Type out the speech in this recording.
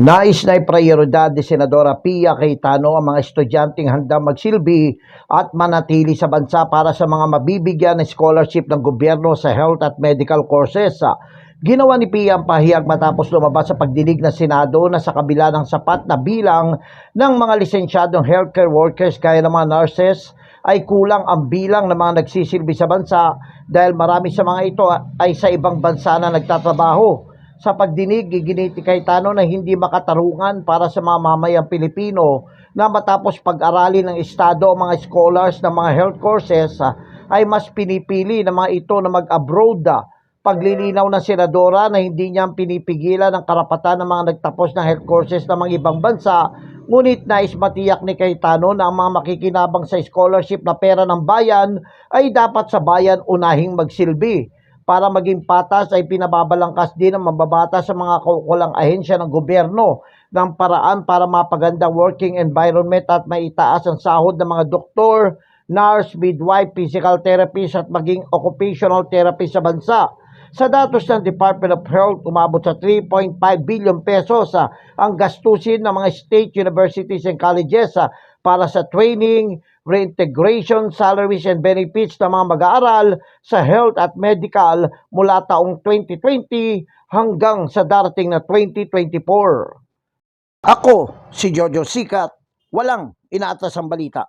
Nais na iprioridad ni Senadora Pia Cayetano ang mga estudyanteng handang magsilbi at manatili sa bansa para sa mga mabibigyan ng scholarship ng gobyerno sa health at medical courses. Ginawa ni Pia ang pahiyag matapos lumabas sa pagdinig ng Senado na sa kabila ng sapat na bilang ng mga lisensyadong healthcare workers gaya ng mga nurses ay kulang ang bilang ng mga nagsisilbi sa bansa dahil marami sa mga ito ay sa ibang bansa na nagtatrabaho sa pagdinig, giginiti kay Tano na hindi makatarungan para sa mga mamayang Pilipino na matapos pag-aralin ng Estado ang mga scholars ng mga health courses ah, ay mas pinipili ng mga ito na mag-abroad. ah. Paglilinaw ng senadora na hindi niya pinipigilan ang karapatan ng mga nagtapos ng health courses ng mga ibang bansa, ngunit nais matiyak ni Cayetano na ang mga makikinabang sa scholarship na pera ng bayan ay dapat sa bayan unahing magsilbi para maging patas ay pinababalangkas din ang mababata sa mga kukulang ahensya ng gobyerno ng paraan para mapaganda working environment at maitaas ang sahod ng mga doktor, nurse, midwife, physical therapist at maging occupational therapist sa bansa. Sa datos ng Department of Health, umabot sa 3.5 billion pesos ah, ang gastusin ng mga state universities and colleges ah, para sa training, reintegration, salaries and benefits ng mga mag-aaral sa health at medical mula taong 2020 hanggang sa darating na 2024. Ako, si Jojo Sikat, walang inaatas ang balita.